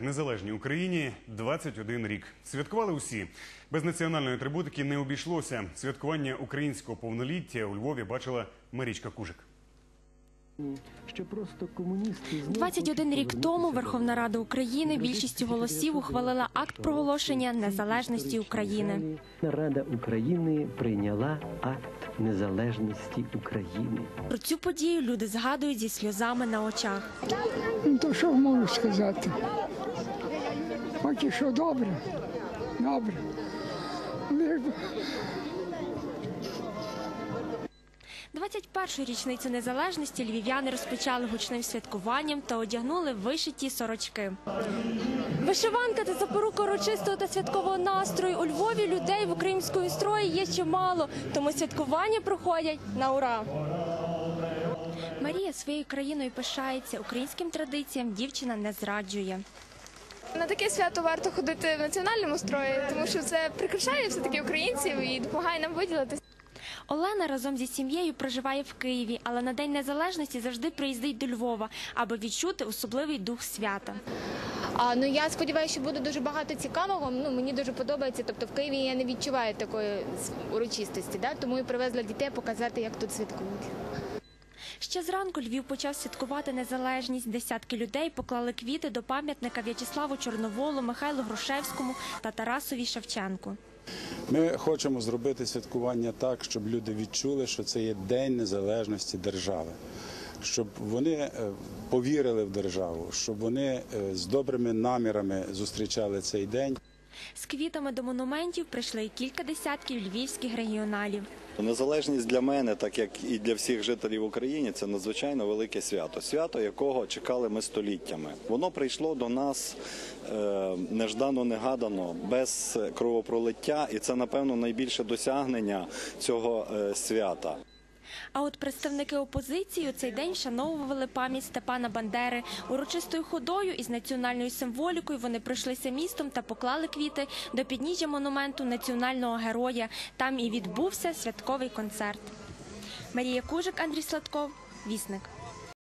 Незалежній Україні 21 рік. Святкували усі. Без національної атрибутики не обійшлося. Святкування українського повноліття у Львові бачила Марічка Кужик. що просто комуністи знов 21 рік тому Верховна Рада України більшістю голосів ухвалила акт проголошення незалежності України. Рада України прийняла акт незалежності України. Про цю подію люди згадують зі сльозами на очах. Ну, то що можу сказати? Поки що добре, добре. Би 21-ю річницю незалежності львів'яни розпочали гучним святкуванням та одягнули вишиті сорочки. Вишиванка та запорука урочистого та святкового настрою у Львові людей в української строї є чимало, тому святкування проходять на ура. Марія своєю країною пишається українським традиціям. Дівчина не зраджує. На таке свято варто ходити в національному строї, тому що це прикрашає все таки українців і допомагає нам виділитися. Олена разом зі сім'єю проживає в Києві, але на День Незалежності завжди приїздить до Львова, аби відчути особливий дух свята. А ну я сподіваюся, що буде дуже багато цікавого. Ну мені дуже подобається. Тобто в Києві я не відчуваю такої урочистості, да? тому і привезла дітей показати, як тут святкують. Ще зранку Львів почав святкувати незалежність. Десятки людей поклали квіти до пам'ятника В'ячеславу Чорноволу, Михайлу Грушевському та Тарасові Шевченку. Ми хочемо зробити святкування так, щоб люди відчули, що це є День Незалежності держави, щоб вони е, повірили в державу, щоб вони е, з добрими намірами зустрічали цей день. З квітами до монументів прийшли кілька десятків львівських регіоналів. Незалежність для мене, так як і для всіх жителів України, це надзвичайно велике свято. Свято, якого чекали ми століттями. Воно прийшло до нас е, неждано негадано, без кровопролиття, і це, напевно, найбільше досягнення цього е, свята. А от представники опозиції у цей день вшановували пам'ять Степана Бандери. Урочистою ходою із національною символікою вони пройшлися містом та поклали квіти до підніжжя монументу національного героя. Там і відбувся святковий концерт. Марія Кужик, Андрій Сладков, Вісник.